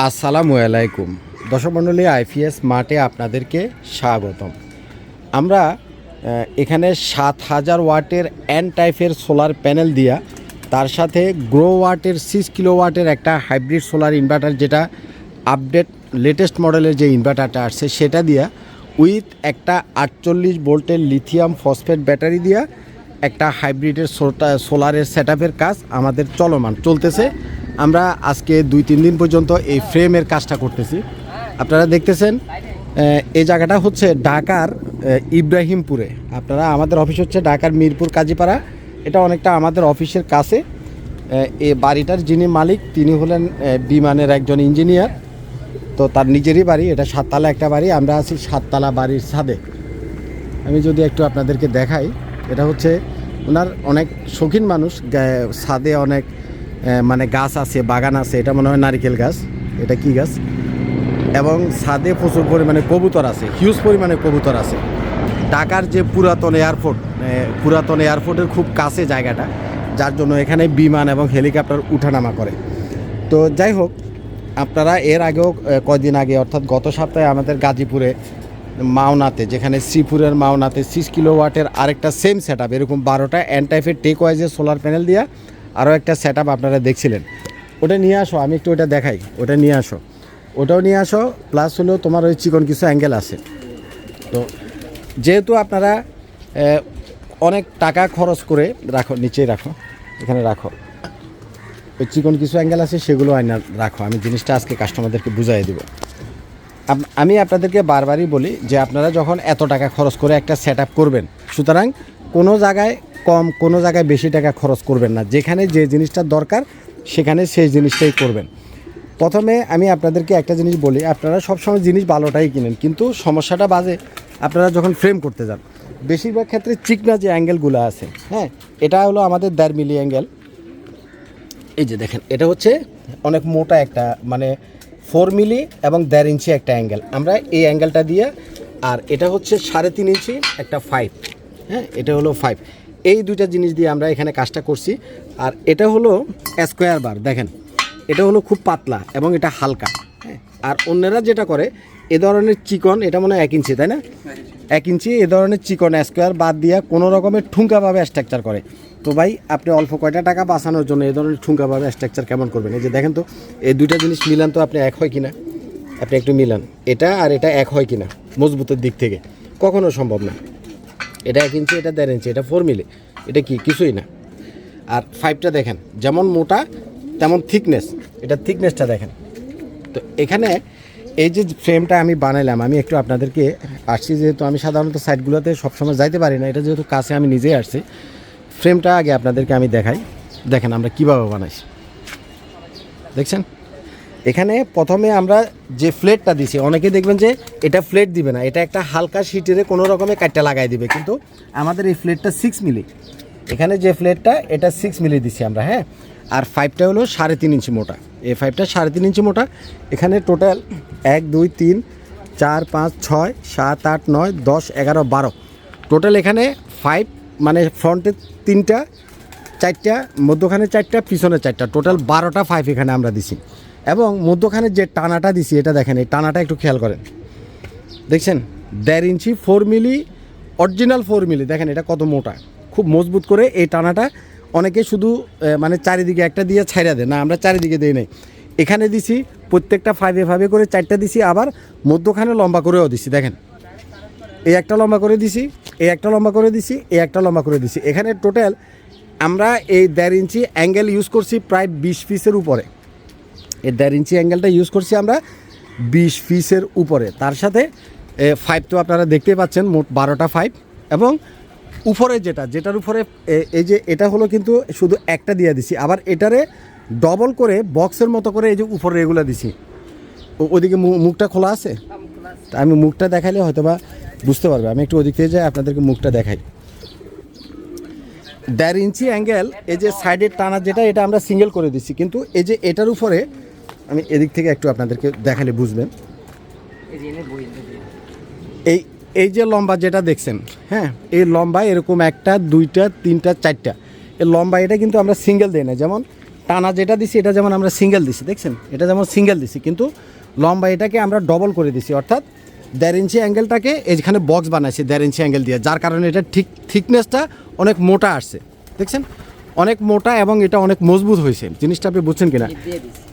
আসসালামু আলাইকুম। দর্শক মণ্ডলী, আইপিএস মাঠে আপনাদেরকে স্বাগতম। আমরা এখানে সাত হাজার ওয়াটের এন টাইপের সোলার প্যানেল দিয়া, তার সাথে গ্রো ওয়াটের সিক্স কিলো ওয়াটের একটা হাইব্রিড সোলার ইনভার্টার যেটা আপডেট লেটেস্ট মডেলের যে ইনভার্টারটা আসছে, সেটা দিয়া উইথ একটা আটচল্লিশ ভোল্টের লিথিয়াম ফসফেট ব্যাটারি দিয়া একটা হাইব্রিডের সোলারের সেট কাজ আমাদের চলমান, চলতেছে। আমরা আজকে দুই, তিন দিন পর্যন্ত এই ফ্রেমের কাজটা করতেছি। আপনারা দেখতেছেন এই জায়গাটা হচ্ছে ঢাকার ইব্রাহিমপুরে। আপনারা, আমাদের অফিস হচ্ছে ঢাকার মিরপুর কাজীপাড়া। এটা অনেকটা আমাদের অফিসের কাছে। এই বাড়িটার যিনি মালিক, তিনি হলেন বিমানের একজন ইঞ্জিনিয়ার। তো তার নিজেরই বাড়ি, এটা সাততলা একটা বাড়ি, আমরা আছি সাততলা বাড়ির ছাদে। আমি যদি একটু আপনাদেরকে দেখাই, এটা হচ্ছে ওনার অনেক শৌখিন মানুষ ছাদে অনেক মানে গাছ আছে, বাগান আছে, এটা মনে হয় নারিকেল গাছ, এটা কি গাছ? এবং ছাদে প্রচুর পরিমাণে কবুতর আছে হিউজ পরিমাণে কবুতর আছে। ঢাকার যে পুরাতন এয়ারপোর্ট পুরাতন এয়ারপোর্টের খুব কাছে জায়গাটা, যার জন্য এখানে বিমান এবং হেলিকপ্টার উঠানামা করে। তো যাই হোক, আপনারা এর আগেও কয়দিন আগে, অর্থাৎ গত সপ্তাহে আমাদের গাজীপুরে মাওনাতে, যেখানে শ্রীপুরের মাওনাতে সিক্স কিলো ওয়াটের আরেকটা সেম সেট আপ এরকম বারোটা এন টাইপের টেক ওয়াইজের সোলার প্যানেল দিয়া আরও একটা সেট আপনারা দেখছিলেন। ওটা নিয়ে আসো, আমি একটু ওটা দেখাই। ওটা নিয়ে আসো। ওটাও নিয়ে আসো প্লাস হলেও তোমার ওই চিকন কিছু অ্যাঙ্গেল আছে। তো যেহেতু আপনারা অনেক টাকা খরচ করে রাখো, নিচেই রাখো, এখানে রাখো। ওই চিকন কিছু অ্যাঙ্গেল আছে, সেগুলো আইনা রাখো। আমি জিনিসটা আজকে কাস্টমারদেরকে বুঝাই দেবো। আমি আপনাদেরকে বারবারই বলি যে আপনারা যখন এত টাকা খরচ করে একটা সেট করবেন, সুতরাং কোনো জায়গায় কম, কোনো জায়গায় বেশি টাকা খরচ করবেন না। যেখানে যে জিনিসটা দরকার, সেখানে সেই জিনিসটাই করবেন। প্রথমে আমি আপনাদেরকে একটা জিনিস বলি, আপনারা সবসময় জিনিস ভালোটাই কিনেন, কিন্তু সমস্যাটা বাজে, আপনারা যখন ফ্রেম করতে যান। বেশিরভাগ ক্ষেত্রে চিকনা যে অ্যাঙ্গেলগুলো আছে হ্যাঁ এটা হলো আমাদের দেড় মিলি অ্যাঙ্গেল এই যে দেখেন, এটা হচ্ছে অনেক মোটা একটা মানে ফোর মিলি এবং দেড় ইঞ্চি একটা অ্যাঙ্গেল আমরা এই অ্যাঙ্গেলটা দিয়ে, আর এটা হচ্ছে সাড়ে তিন ইঞ্চি একটা ফাইভ হ্যাঁ এটা হলো ফাইভ এই দুইটা জিনিস দিয়ে আমরা এখানে কাজটা করছি। আর এটা হলো স্কোয়ার বার দেখেন। এটা হলো খুব পাতলা এবং এটা হালকা হ্যাঁ। আর অন্যরা যেটা করে, এ ধরনের চিকন, এটা মনে হয় এক ইঞ্চি, তাই না? এক ইঞ্চি, এ ধরনের চিকন স্কোয়ার বাদ দিয়া কোনো রকমের ঠুঙ্কাভাবে স্ট্রাকচার করে। তো ভাই, আপনি অল্প কয়টা টাকা বাঁচানোর জন্য এ ধরনের ঠুঙ্কাভাবে স্ট্রাকচার কেমন করবেন? এই যে দেখেন তো, এই দুইটা জিনিস মিলান তো আপনি এক হয় কিনা? আপনি একটু মিলান। এটা আর এটা এক হয় কিনা, মজবুতের দিক থেকে। কখনো সম্ভব না। এটা এক ইঞ্চি এটা দেড় ইঞ্চি, এটা ফোর মিলি। এটা কি? কিছুই না। আর ফাইভটা দেখেন, যেমন মোটা, তেমন থিকনেস এটা থিকনেসটা দেখেন। তো এখানে এই যে ফ্রেমটা আমি বানাইলাম, আমি একটু আপনাদেরকে আসছি, যেহেতু আমি সাধারণত সাইটগুলোতে সবসময় যাইতে পারি না, এটা যেহেতু কাছে আমি নিজেই আসছি ফ্রেমটা আগে আপনাদেরকে আমি দেখাই। দেখেন আমরা কীভাবে বানাইছি। দেখছেন? এখানে প্রথমে আমরা যে ফ্লেটটা দিছি, অনেকে দেখবেন যে এটা ফ্লেট দিবে না, এটা একটা হালকা শিটেরে কোনো রকমে কাটটা লাগাই দিবে, কিন্তু আমাদের এই ফ্লেটটা সিক্স মিলি এখানে যে ফ্লেটটা এটা সিক্স মিলি দিছি আমরা হ্যাঁ? আর ফাইভটা হলো সাড়ে তিন ইঞ্চি মোটা। এই ফাইভটা সাড়ে তিন ইঞ্চি মোটা। এখানে টোটাল এক, দুই, তিন, চার, পাঁচ, ছয়, সাত, আট, নয়, দশ, এগারো, বারো। টোটাল এখানে ফাইভ মানে ফ্রন্টে তিনটা, চারটা, মধ্যখানে চারটা, পিছনে চারটা। টোটাল বারোটা ফাইভ এখানে আমরা দিছি। এবং মধ্যখানে যে টানাটা দিছি, এটা দেখেন, এই টানাটা একটু খেয়াল করেন। দেখছেন, দেড় inch four milli original four milli দেখেন, এটা কত মোটা। খুব মজবুত করে এই টানাটা অনেকে শুধু মানে চারিদিকে একটা দিয়ে ছাইড়া দেয়। না, আমরা চারিদিকে দিই নাই। এখানে দিছি, প্রত্যেকটা ফাইভে ফাইভে করে চারটা দিছি, আবার মধ্যখানে লম্বা করেও দিছি। দেখেন, এই একটা লম্বা করে দিছি, এই একটা লম্বা করে দিছি, এই একটা লম্বা করে দিছি। এখানে টোটাল আমরা এই দেড় ইঞ্চি অ্যাঙ্গেল ইউজ করছি প্রায় বিশ পিসের উপরে। এই দেড় ইঞ্চি অ্যাঙ্গেলটা ইউজ করছি আমরা বিশ পিসের উপরে। তার সাথে ফাইভ তো আপনারা দেখতেই পাচ্ছেন মোট বারোটা ফাইভ এবং উপরে যেটা যেটার উপরে এই যে এটা হলো কিন্তু শুধু একটা দিয়ে দিছি। আবার এটারে ডবল করে বক্সের মতো করে এই যে উপরে এগুলো দিছি। ও- ওদিকে মু- মুখটা খোলা আছে? তা আমি মুখটা দেখাইলে হয়তো বা বুঝতে পারবে। আমি একটু ওদিক থেকে যাই আপনাদেরকে মুখটা দেখাই। দেড় ইঞ্চি অ্যাঙ্গেল এই যে সাইডের টানা যেটা এটা আমরা সিঙ্গেল করে দিচ্ছি কিন্তু এই যে এটার উপরে আমি এদিক থেকে একটু আপনাদেরকে দেখালে বুঝবেন। এই এই যে লম্বা যেটা দেখছেন হ্যাঁ এই লম্বা এরকম একটা দুইটা তিনটা চারটা। এই লম্বা এটা কিন্তু আমরা সিঙ্গেল দিই না যেমন টানা যেটা দিছি এটা যেমন আমরা সিঙ্গেল দিছি দেখছেন? এটা যেমন সিঙ্গেল দিছি কিন্তু লম্বা এটাকে আমরা ডবল করে দিছি অর্থাৎ দেড় ইঞ্চি অ্যাঙ্গেলটাকে এইখানে বক্স বানাইছি দেড় ইঞ্চি অ্যাঙ্গেল দিয়ে যার কারণে এটা ঠিক থিকনেসটা অনেক মোটা আসছে দেখছেন? অনেক মোটা এবং এটা অনেক মজবুত হয়েছে। জিনিসটা আপনি বুঝছেন কিনা?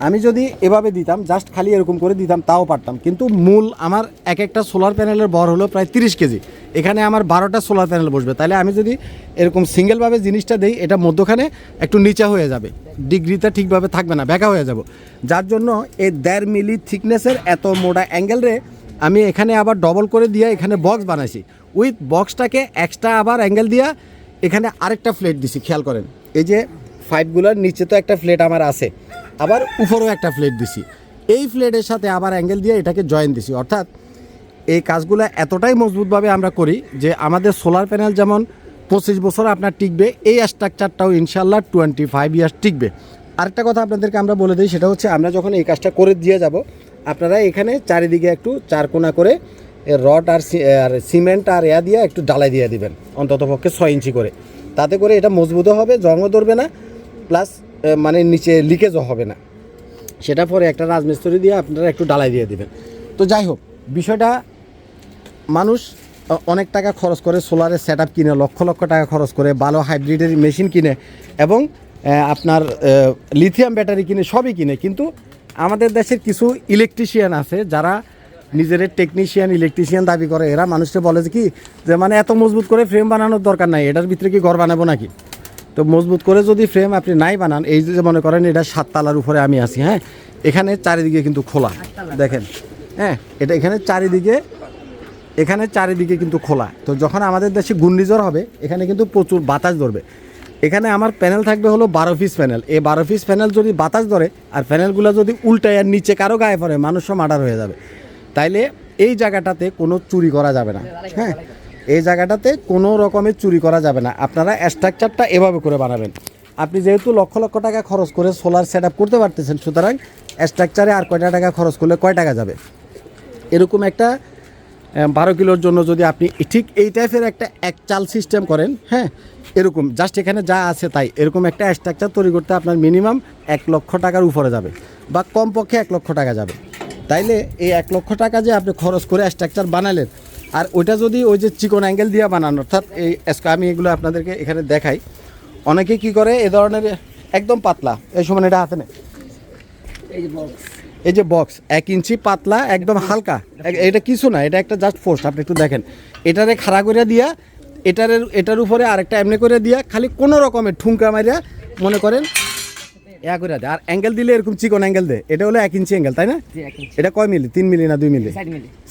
আমি যদি এভাবে দিতাম জাস্ট খালি এরকম করে দিতাম তাও পারতাম। কিন্তু মূল আমার এক একটা সোলার প্যানেলের বর হলো প্রায় তিরিশ কেজি। এখানে আমার বারোটা সোলার প্যানেল বসবে। তাহলে আমি যদি এরকম সিঙ্গেলভাবে জিনিসটা দেই এটা মধ্যখানে একটু নিচা হয়ে যাবে। ডিগ্রিটা ঠিকভাবে থাকবে না ব্যাকা হয়ে যাব। যার জন্য এই দেড় মিলি থিকনেসের এত মোটা অ্যাঙ্গেল রে আমি এখানে আবার ডবল করে দিয়ে এখানে বক্স বানাইছি। উইথ বক্সটাকে এক্সট্রা আবার অ্যাঙ্গেল দিয়া এখানে আরেকটা ফ্লেট দিছি খেয়াল করেন। এই যে ফাইভগুলোর নিচে তো একটা ফ্লেট আমার আছে, আবার উপরেও একটা ফ্লেট দিছি। এই ফ্লেটের সাথে আবার অ্যাঙ্গেল দিয়ে এটাকে জয়েন দিছি। অর্থাৎ এই কাজগুলো এতটাই মজবুতভাবে আমরা করি যে আমাদের সোলার প্যানেল যেমন পঁচিশ বছর আপনার টিকবে, এই স্ট্রাকচারটাও ইনশাল্লাহ টোয়েন্টি ফাইভ ইয়ার্স টিকবে। আরেকটা কথা আপনাদেরকে আমরা বলে দিই, সেটা হচ্ছে আমরা যখন এই কাজটা করে দিয়ে যাব, আপনারা এখানে চারিদিকে একটু চারকোনা করে রড আর সিমেন্ট আর এয়া দিয়ে একটু ডালাই দিয়ে দিবেন অন্তত পক্ষে ছয় ইঞ্চি করে। তাতে করে এটা মজবুতও হবে, জংও ধরবে না প্লাস মানে নিচে লিকেজও হবে না। সেটা পরে একটা রাজমিস্ত্রি দিয়ে আপনারা একটু ডালাই দিয়ে দেবেন। তো যাই হোক, বিষয়টা, মানুষ অনেক টাকা খরচ করে সোলারের সেট কিনে, লক্ষ লক্ষ টাকা খরচ করে, ভালো হাইব্রিডের মেশিন কিনে এবং আপনার লিথিয়াম ব্যাটারি কিনে, সবই কিনে। কিন্তু আমাদের দেশের কিছু ইলেকট্রিশিয়ান আছে যারা নিজের টেকনিশিয়ান ইলেকট্রিশিয়ান দাবি করে। এরা মানুষকে বলে যে কি যে মানে এত মজবুত করে ফ্রেম বানানোর দরকার নাই এটার ভিতরে কি ঘর বানাবো নাকি? তো মজবুত করে যদি ফ্রেম আপনি নাই বানান এই যে মনে করেন এটা সাততলার উপরে আমি আছি হ্যাঁ? এখানে চারিদিকে কিন্তু খোলা দেখেন হ্যাঁ? এটা এখানে চারিদিকে এখানে চারিদিকে কিন্তু খোলা। তো যখন আমাদের দেশে ঘূর্ণিঝড় হবে এখানে কিন্তু প্রচুর বাতাস ধরবে। এখানে আমার প্যানেল থাকবে হলো বারো পিস প্যানেল এই বারো পিস প্যানেল যদি বাতাস ধরে আর প্যানেলগুলো যদি উল্টায় আর নিচে কারও গায়ে পড়ে মানুষও মার্ডার হয়ে যাবে। তাইলে এই জায়গাটাতে কোনো চুরি করা যাবে না। হ্যাঁ? এই জায়গাটাতে কোনো রকমের চুরি করা যাবে না। আপনারা স্ট্রাকচারটা এভাবে করে বানাবেন। আপনি যেহেতু লক্ষ লক্ষ টাকা খরচ করে সোলার সেট করতে পারতেছেন, সুতরাং স্ট্রাকচারে আর কয়টা টাকা খরচ করলে কয় টাকা যাবে? এরকম একটা বারো কিলোর জন্য যদি আপনি ঠিক এই টাইপের একটা এক চাল সিস্টেম করেন হ্যাঁ এরকম জাস্ট এখানে যা আছে তাই। এরকম একটা স্ট্রাকচার তৈরি করতে আপনার মিনিমাম এক লক্ষ টাকার উপরে যাবে বা কমপক্ষে এক লক্ষ টাকা যাবে। তাইলে এই এক লক্ষ টাকা যে আপনি খরচ করে স্ট্রাকচার বানালেন আর ওইটা যদি ওই যে চিকন অ্যাঙ্গেল দিয়ে বানান অর্থাৎ এই আমি এগুলো আপনাদেরকে এখানে দেখাই। অনেকে কি করে এ ধরনের একদম পাতলা এই সময় এটা হাতে নেই এই যে বক্স এই যে বক্স এক ইঞ্চি পাতলা একদম হালকা। এটা কিছু না এটা একটা জাস্ট ফোর্স আপনি একটু দেখেন। এটারে খাড়া করে দিয়া এটার এটার উপরে আরেকটা এমনি করে দিয়া খালি কোনো রকমের ঠুমকা মারিয়া মনে করেন ইয়া করে দেয় আর অ্যাঙ্গেল দিলে এরকম চিকন অ্যাঙ্গেল দেয় এটা হলো এক ইঞ্চি অ্যাঙ্গেল তাই না? এটা কয় মিলি? তিন মিলি না দুই মিলি?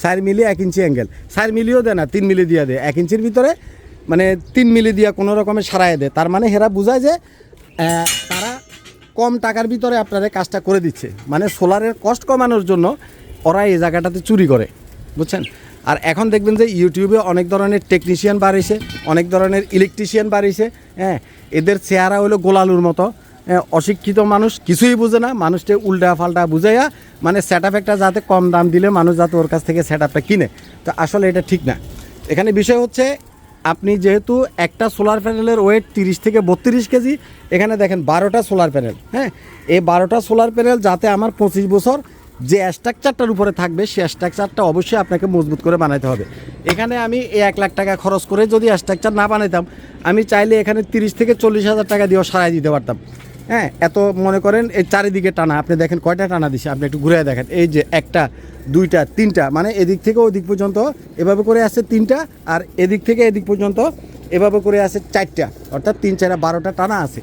চার মিলি। এক ইঞ্চি অ্যাঙ্গেল চার মিলিও দেয় না তিন মিলি দিয়ে দেয় এক ইঞ্চির ভিতরে মানে তিন মিলি দিয়া কোনো রকমের সারাই দেয় তার মানে হেরা বোঝায় যে তারা কম টাকার ভিতরে আপনাদের কাজটা করে দিচ্ছে। মানে সোলারের কষ্ট কমানোর জন্য ওরা এই জায়গাটাতে চুরি করে। বুঝছেন? আর এখন দেখবেন যে ইউটিউবে অনেক ধরনের টেকনিশিয়ান বাড়িয়েছে অনেক ধরনের ইলেকট্রিশিয়ান বাড়িয়েছে হ্যাঁ? এদের চেহারা হলো গোলালুর মতো। অশিক্ষিত মানুষ কিছুই বুঝে না। মানুষকে উল্টা ফাল্টা বুঝাইয়া মানে সেট একটা যাতে কম দাম দিলে মানুষ যাতে ওর কাছ থেকে সেট কিনে। তো আসলে এটা ঠিক না। এখানে বিষয় হচ্ছে, আপনি যেহেতু একটা সোলার প্যানেলের ওয়েট তিরিশ থেকে বত্রিশ কেজি, এখানে দেখেন বারোটা সোলার প্যানেল হ্যাঁ? এই বারোটা সোলার প্যানেল যাতে আমার পঁচিশ বছর যে স্ট্রাকচারটার উপরে থাকবে, সে স্ট্রাকচারটা অবশ্যই আপনাকে মজবুত করে বানাতে হবে। এখানে আমি এই এক লাখ টাকা খরচ করে যদি স্ট্রাকচার না বানাইতাম, আমি চাইলে এখানে তিরিশ থেকে চল্লিশ হাজার টাকা দিয়েও সারাই দিতে পারতাম। হ্যাঁ এত মনে করেন এই চারিদিকে টানা, আপনি দেখেন কয়টা টানা দিছে, আপনি একটু ঘুরে দেখেন। এই যে একটা, দুইটা, তিনটা মানে এদিক থেকে ওদিক পর্যন্ত এভাবে করে আছে তিনটা, আর এদিক থেকে এদিক পর্যন্ত এভাবে করে আছে চারটা, অর্থাৎ তিন চারা বারোটা টানা আছে।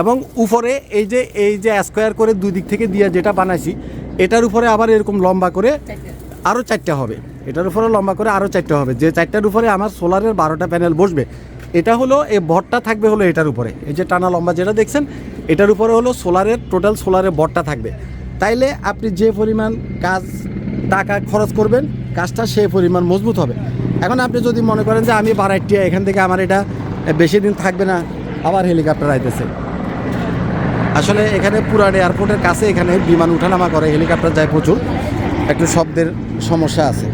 এবং উপরে এই যে এই যে স্কোয়ার করে দুই দিক থেকে দিয়ে যেটা বানাইছি, এটার উপরে আবার এরকম লম্বা করে আরও চারটা হবে। এটার উপরে লম্বা করে আরও চারটা হবে। যে চারটার উপরে আমার সোলারের বারোটা প্যানেল বসবে এটা হলো, এই বটটা থাকবে হলো এটার উপরে। এই যে টানা লম্বা যেটা দেখছেন, এটার উপরে হলো সোলারের, টোটাল সোলারের বটটা থাকবে। তাইলে আপনি যে পরিমাণ কাজ, টাকা খরচ করবেন, কাজটা সেই পরিমাণ মজবুত হবে। এখন আপনি যদি মনে করেন যে আমি বারাইটিয়া, এখান থেকে আমার এটা বেশি দিন থাকবে না, আবার হেলিকপ্টার আইতেছে। আসলে এখানে পুরান এয়ারপোর্টের কাছে এখানে বিমান উঠানামা করে, হেলিকপ্টার যায় প্রচুর। একটু শব্দের সমস্যা আছে।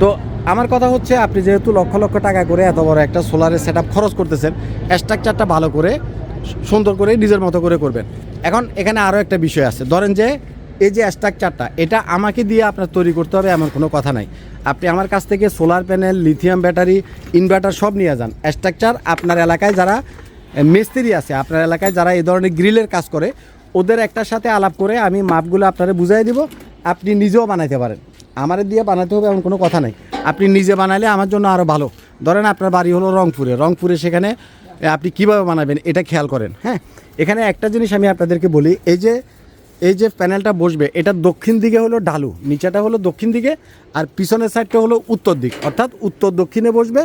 তো আমার কথা হচ্ছে, আপনি যেহেতু লক্ষ লক্ষ টাকা করে এত বড় একটা সোলারের সেট খরচ করতেছেন স্ট্রাকচারটা ভালো করে, সুন্দর করে, নিজের মতো করে করবেন। এখন এখানে আরও একটা বিষয় আছে। ধরেন যে, এই যে স্ট্রাকচারটা এটা আমাকে দিয়ে আপনার তৈরি করতে হবে এমন কোনো কথা নাই। আপনি আমার কাছ থেকে solar panel lithium battery inverter সব নিয়ে যান। স্ট্রাকচার আপনার এলাকায় যারা মিস্ত্রি আছে, আপনার এলাকায় যারা এই ধরনের গ্রিলের কাজ করে, ওদের একটার সাথে আলাপ করে আমি মাপগুলো আপনারা বুঝাই দিব। আপনি নিজেও বানাইতে পারেন। আমার দিয়ে বানাতে হবে এমন কোনো কথা নাই। আপনি নিজে বানালে আমার জন্য আরও ভালো। ধরেন আপনার বাড়ি হলো রংপুরে। রংপুরে সেখানে আপনি কীভাবে বানাবেন এটা খেয়াল করেন হ্যাঁ? এখানে একটা জিনিস আমি আপনাদেরকে বলি, এই যে এই যে প্যানেলটা বসবে, এটা দক্ষিণ দিকে হলো ডালু, নিচেটা হলো দক্ষিণ দিকে, আর পিছনের সাইডটা হলো উত্তর দিক। অর্থাৎ উত্তর দক্ষিণে বসবে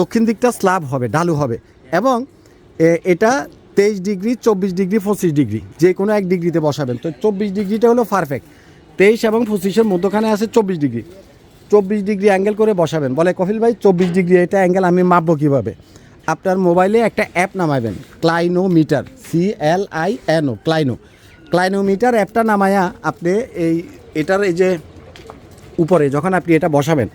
দক্ষিণ দিকটা স্ল্যাব হবে, ডালু হবে। এবং এটা তেইশ ডিগ্রি, চব্বিশ ডিগ্রি, পঁচিশ ডিগ্রি, যে কোনো এক ডিগ্রিতে বসাবেন। তো চব্বিশ ডিগ্রিটা হলো পারফেক্ট তেইশ এবং পঁচিশের মধ্যখানে আছে চব্বিশ ডিগ্রি। চব্বিশ ডিগ্রি অ্যাঙ্গেল করে বসাবেন। বলে, কফিল ভাই, চব্বিশ ডিগ্রি, এটা অ্যাঙ্গেল আমি মাপবো কীভাবে? আপনার মোবাইলে একটা app নামাবেন, clinometer C L I N O clino. Clinometer অ্যাপটা নামায়া আপনি এই, এটার এই যে উপরে যখন আপনি এটা বসাবেন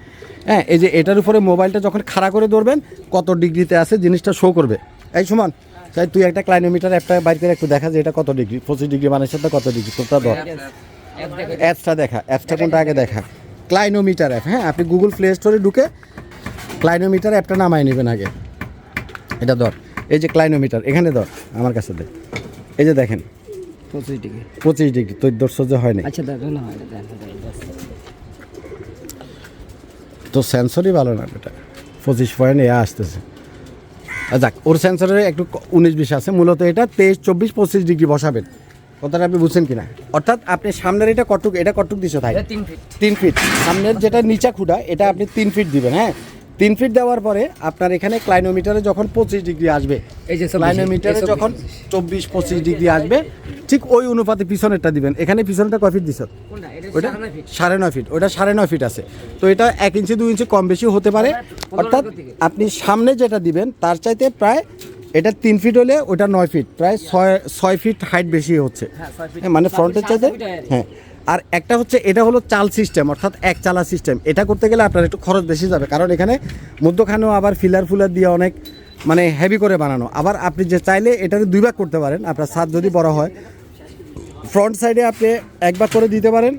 হ্যাঁ এই যে এটার উপরে মোবাইলটা যখন খাড়া করে ধরবেন, কত ডিগ্রিতে আছে জিনিসটা শো করবে। এই সমান, তাই তুই একটা ক্লাইনোমিটার অ্যাপটা বাইরে একটু দেখা যে এটা কত ডিগ্রি, পঁচিশ ডিগ্রি বানাইছে তো কত ডিগ্রি, তোরটা ধর। অ্যাপসটা দেখা অ্যাপসটা কোনটা আগে দেখা? ক্লাইনোমিটার অ্যাপ হ্যাঁ আপনি গুগল প্লে স্টোরে ঢুকে ক্লাইনোমিটার অ্যাপটা নামাই নেবেন আগে। এটা ধর এই যে ক্লাইনোমিটার এখানে ধর আমার কাছে দেখ এই যে দেখেন পঁচিশ ডিগ্রি। পঁচিশ ডিগ্রি তোর দর্শ যে হয় না আচ্ছা দেখো না তো সেন্সরই ভালো না এটা পঁচিশ পয়েন্ট এ আসতেছে। যাক ওর সেন্সরে একটু উনিশ বিশ আছে। মূলত এটা তেইশ চব্বিশ পঁচিশ ডিগ্রি বসাবেন। কথাটা আপনি বুঝছেন কিনা? অর্থাৎ আপনি সামনের এটা কটুক এটা কটুক দিছে তাই? তিন ফিট তিন ফিট সামনের যেটা নিচা খুঁটা এটা আপনি তিন ফিট দিবেন হ্যাঁ? তিন ফিট দেওয়ার পরে আপনার এখানে ক্লাইনোমিটারে যখন পঁচিশ ডিগ্রি আসবে এই যে ক্লাইনোমিটারে যখন চব্বিশ। পঁচিশ ডিগ্রি আসবে ঠিক ওই অনুপাতে পিছনেরটা দিবেন। এখানে পিছনেরটা কয় ফিট দিছ? ওইটা সাড়ে নয় ফিট ওটা সাড়ে নয় ফিট আছে। তো এটা এক ইঞ্চি দু ইঞ্চি কম বেশি হতে পারে। অর্থাৎ আপনি সামনে যেটা দিবেন তার চাইতে প্রায় এটা তিন ফিট হলে ওটা নয় ফিট প্রায় ছয় ছয় ফিট হাইট বেশি হচ্ছে হ্যাঁ। হ্যাঁ, মানে ফ্রন্টের চাইতে হয় আর। হ্যাঁ একটা হচ্ছে এটা হলো চাল সিস্টেম অর্থাৎ এক চালা সিস্টেম এটা করতে গেলে আপনার একটু খরচ বেশি যাবে কারণ এখানে মধ্যখানেও আবার ফিলার ফুলার দিয়ে অনেক মানে হেভি করে বানানো আবার আপনি যে চাইলে এটাকে দুই ভাগ করতে পারেন আপনার ছাদ যদি বড় হয় ফ্রন্ট সাইডে আপনি এক ভাগ করে দিতে পারেন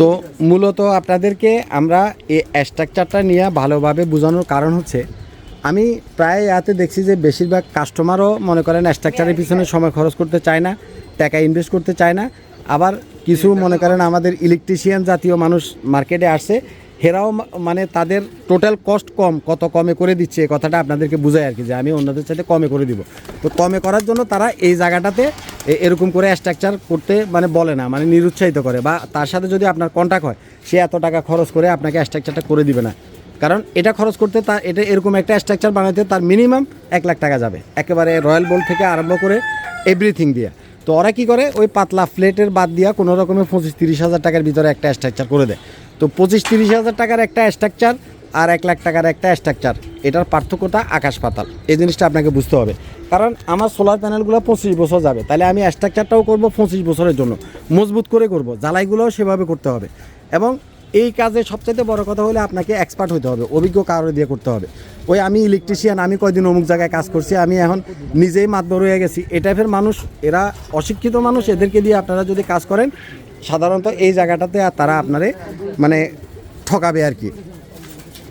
তো মূলত আপনাদেরকে আমরা এই স্ট্রাকচারটা নিয়ে ভালোভাবে বোঝানোর কারণ হচ্ছে আমি প্রায় ইয়াতে দেখছি যে বেশিরভাগ কাস্টমারও মনে করেন স্ট্রাকচারের পিছনে সময় খরচ করতে চায় না টাকা ইনভেস্ট করতে চায় না। আবার কিছু মনে করেন আমাদের ইলেকট্রিশিয়ান জাতীয় মানুষ মার্কেটে আসছে হেরাও মানে তাদের টোটাল কস্ট কম কত কমে করে দিচ্ছে এই কথাটা আপনাদেরকে বোঝায় আর কি যে আমি অন্যদের সাথে কমে করে দিব। তো কমে করার জন্য তারা এই জায়গাটাতে এরকম করে স্ট্রাকচার করতে মানে বলে না মানে নিরুৎসাহিত করে বা তার সাথে যদি আপনার কন্ট্যাক্ট হয় সে এত টাকা খরচ করে আপনাকে স্ট্রাকচারটা করে দিবে না। কারণ এটা খরচ করতে তার এটা এরকম একটা স্ট্রাকচার বানাতে তার মিনিমাম এক লাখ টাকা যাবে। একেবারে রয়্যাল বোল্ট থেকে আরম্ভ করে এভরিথিং দিয়ে। তো ওরা কী করে? ওই পাতলা ফ্লেটের বাদ দিয়া কোনো রকমের পঁচিশ তিরিশ হাজার টাকার ভিতরে একটা স্ট্রাকচার করে দেয়। তো পঁচিশ তিরিশ হাজার টাকার একটা স্ট্রাকচার আর এক লাখ টাকার একটা স্ট্রাকচার এটার পার্থক্যটা আকাশ পাতাল। এই জিনিসটা আপনাকে বুঝতে হবে। কারণ আমার সোলার প্যানেলগুলো পঁচিশ বছর যাবে, তাহলে আমি স্ট্রাকচারটাও করব পঁচিশ বছরের জন্য। মজবুত করে করব, জ্বালাইগুলোও সেভাবে করতে হবে। এবং এই কাজে সবচাইতে বড় কথা হলে আপনাকে এক্সপার্ট হতে হবে, অভিজ্ঞ কারও দিয়ে করতে হবে। ওই আমি ইলেকট্রিশিয়ান আমি কয়দিন অমুক জায়গায় কাজ করছি, আমি এখন নিজেই মাতবর হয়ে গেছি। এই টাইপের মানুষ, এরা অশিক্ষিত মানুষ, এদেরকে দিয়ে আপনারা যদি কাজ করেন, সাধারণত এই জায়গাটাতে আর তারা আপনারে মানে ঠকাবে আর কি।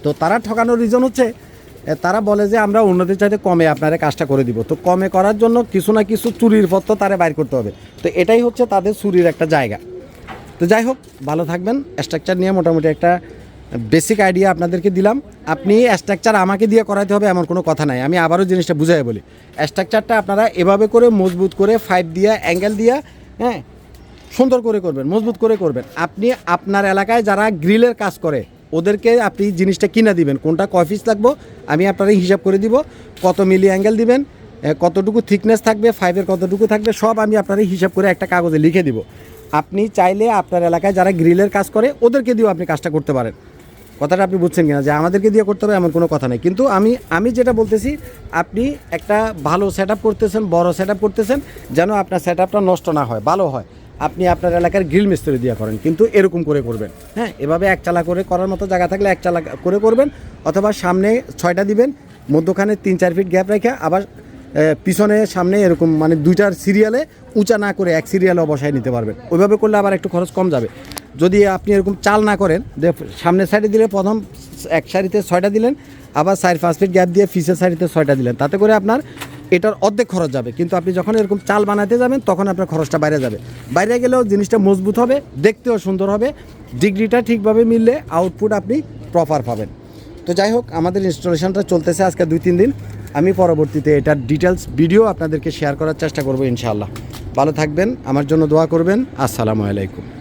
তো তারা ঠকানোর রিজন হচ্ছে তারা বলে যে আমরা অন্যদের চাইতে কমে আপনারা কাজটা করে দিব। তো কমে করার জন্য কিছু না কিছু চুরির পত্র তারা বাইর করতে হবে। তো এটাই হচ্ছে তাদের চুরির একটা জায়গা। তো যাই হোক, ভালো থাকবেন। স্ট্রাকচার নিয়ে মোটামুটি একটা বেসিক আইডিয়া আপনাদেরকে দিলাম। আপনি স্ট্রাকচার আমাকে দিয়ে করাতে হবে এমন কোনো কথা নাই। আমি আবারও জিনিসটা বুঝাই বলি। স্ট্রাকচারটা আপনারা এভাবে করে মজবুত করে ফাইভ দিয়া অ্যাঙ্গেল দিয়া হ্যাঁ সুন্দর করে করবেন, মজবুত করে করবেন। আপনি আপনার এলাকায় যারা গ্রিলের কাজ করে, ওদেরকে আপনি জিনিসটা কিনা দিবেন। কোনটা কফিস লাগবো, আমি আপনারা হিসাব করে দিব। কত মিলি অ্যাঙ্গেল দিবেন কতটুকু থিকনেস থাকবে ফাইভের কতটুকু থাকবে, সব আমি আপনারা হিসাব করে একটা কাগজে লিখে দিব। আপনি চাইলে আপনার এলাকায় যারা গ্রিলের কাজ করে, ওদেরকে দিয়েও আপনি কাজটা করতে পারেন। কথাটা আপনি বুঝছেন কিনা? যে আমাদেরকে দিয়ে করতে হবে এমন কোনো কথা নেই। কিন্তু আমি আমি যেটা বলতেছি, আপনি একটা ভালো সেট করতেছেন, বড় সেট করতেছেন, যেন আপনার সেট নষ্ট না হয়, ভালো হয়। আপনি আপনার এলাকার গ্রিল মিস্ত্রি দিয়ে করেন, কিন্তু এরকম করে করবেন। হ্যাঁ এভাবে এক চালা করে করার মতো জায়গা থাকলে এক চালা করে করবেন, অথবা সামনে ছয়টা দিবেন, মধ্যখানে তিন চার ফিট গ্যাপ রেখে আবার পিছনে, সামনে এরকম মানে দুইটার সিরিয়ালে উঁচা না করে এক সিরিয়ালে বসায় নিতে পারবেন। ওইভাবে করলে আবার একটু খরচ কম যাবে। যদি আপনি এরকম চাল না করেন, যে সামনের সাইডে দিলে প্রথম এক সারিতে ছয়টা দিলেন, আবার সাইড পাঁচ ফিট গ্যাপ দিয়ে ফিসের সাইডেতে ছয়টা দিলেন। তাতে করে আপনার এটার অর্ধেক খরচ যাবে। কিন্তু আপনি যখন এরকম চাল বানাতে যাবেন, তখন আপনার খরচটা বাইরে যাবে। বাইরে গেলেও জিনিসটা মজবুত হবে, দেখতেও সুন্দর হবে। ডিগ্রিটা ঠিকভাবে মিললে আউটপুট আপনি প্রপার পাবেন। তো যাই হোক, আমাদের ইনস্টলেশনটা চলতেছে আজকে দুই, তিন দিন। আমি পরবর্তীতে এটার ডিটেলস ভিডিও আপনাদেরকে শেয়ার করার চেষ্টা করব ইনশাআল্লাহ। ভালো থাকবেন, আমার জন্য দোয়া করবেন। আসসালামু আলাইকুম।